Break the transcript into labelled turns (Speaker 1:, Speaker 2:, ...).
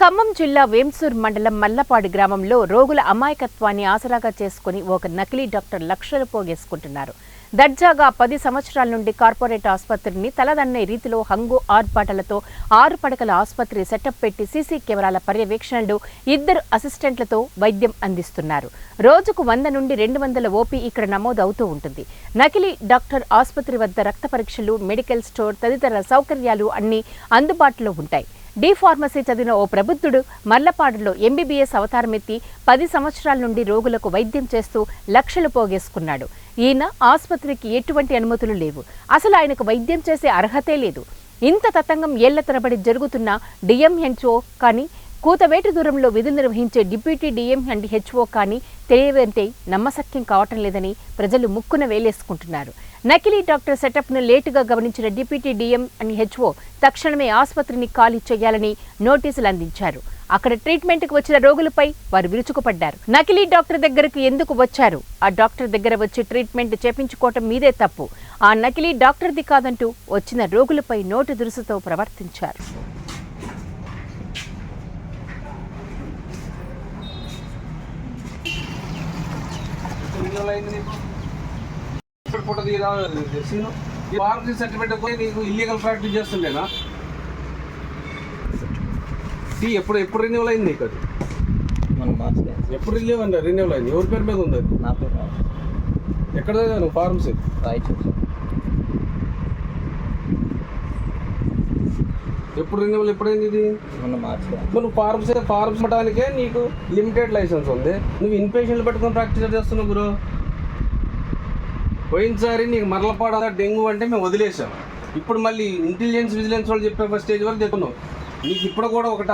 Speaker 1: ఖమ్మం జిల్లా వేంసూర్ మండలం మల్లపాడు గ్రామంలో రోగుల అమాయకత్వాన్ని ఆసరాగా చేసుకుని ఒక నకిలీ డాక్టర్ లక్షలు పోగేసుకుంటున్నారు. దర్జాగా పది సంవత్సరాల నుండి కార్పొరేట్ ఆసుపత్రిని తలదన్నే రీతిలో హంగు ఆర్పాటలతో ఆరు పడకల ఆసుపత్రి సెటప్ పెట్టి సీసీ కెమెరాల పర్యవేక్షణలు ఇద్దరు అసిస్టెంట్లతో వైద్యం అందిస్తున్నారు. రోజుకు వంద నుండి రెండు వందల ఓపీ ఇక్కడ నమోదు అవుతూ ఉంటుంది. నకిలీ డాక్టర్ ఆసుపత్రి వద్ద రక్త పరీక్షలు మెడికల్ స్టోర్ తదితర సౌకర్యాలు అన్నీ అందుబాటులో ఉంటాయి. డి ఫార్మసీ చదివిన ఓ ప్రబుద్ధుడు మర్లపాడులో ఎంబీబీఎస్ అవతారమెత్తి పది సంవత్సరాల నుండి రోగులకు వైద్యం చేస్తూ లక్షలు పోగేసుకున్నాడు. ఈయన ఆసుపత్రికి ఎటువంటి అనుమతులు లేవు. అసలు ఆయనకు వైద్యం చేసే అర్హతే లేదు. ఇంత తతంగం ఏళ్ళ తరబడి జరుగుతున్న డిఎంహెచ్ఓ కానీ కూతవేటు దూరంలో విధులు నిర్వహించే డిప్యూటీ డిఎం అండ్ హెచ్ఓ కానీ తెలియవంటే నమ్మసక్యం కావటం లేదని ప్రజలు ముక్కున వేలేసుకుంటున్నారు. నకిలీ డాక్టర్ సెటప్ను లేటుగా గమనించిన డిప్యూటీ డిఎం అండ్ హెచ్ఓ తక్షణమే ఆసుపత్రిని ఖాళీ చేయాలని నోటీసులు అందించారు. అక్కడ ట్రీట్మెంట్కు వచ్చిన రోగులపై వారు విరుచుకుపడ్డారు. నకిలీ డాక్టర్ దగ్గరకు ఎందుకు వచ్చారు? ఆ డాక్టర్ దగ్గర వచ్చి ట్రీట్మెంట్ చేపించుకోవటం మీదే తప్పు. ఆ నకిలీ డాక్టర్ది కాదంటూ వచ్చిన రోగులపై నోటు దురుసుతో ప్రవర్తించారు.
Speaker 2: ఫోటో ఈ సర్టిఫికేట్ పోయి నీకు ఇల్లీగల్ ప్రాక్టీస్ చేస్తుండేనా? ఎప్పుడు ఎప్పుడు రెన్యూవల్ అయింది నీకు అది? ఎప్పుడు రెన్యూవల్ అండి రెన్యూవల్ అయింది ఎవరి పేరు మీద ఉంది అది. ఎక్కడ నువ్వు? ఫార్మసీ
Speaker 3: రాయచూరు.
Speaker 2: ఎప్పుడు రెన్యూవల్ ఎప్పుడైంది ఇది?
Speaker 3: మొన్న మార్చలే.
Speaker 2: మరి నువ్వు ఫార్మసీ ఫార్మసీ ఇవ్వడానికే నీకు లిమిటెడ్ లైసెన్స్ ఉంది. నువ్వు ఇన్ పేషెంట్లు పెట్టుకొని ప్రాక్టీస్ చేస్తున్నావు గురు? పోయినసారి నీకు మరలపాడ డెంగ్యూ అంటే మేము వదిలేసాం. ఇప్పుడు మళ్ళీ ఇంటెలిజెన్స్ విజిలెన్స్ వాళ్ళు చెప్పే స్టేజ్ వరకు చెప్తున్నావు నీకు ఇప్పుడు కూడా ఒకటి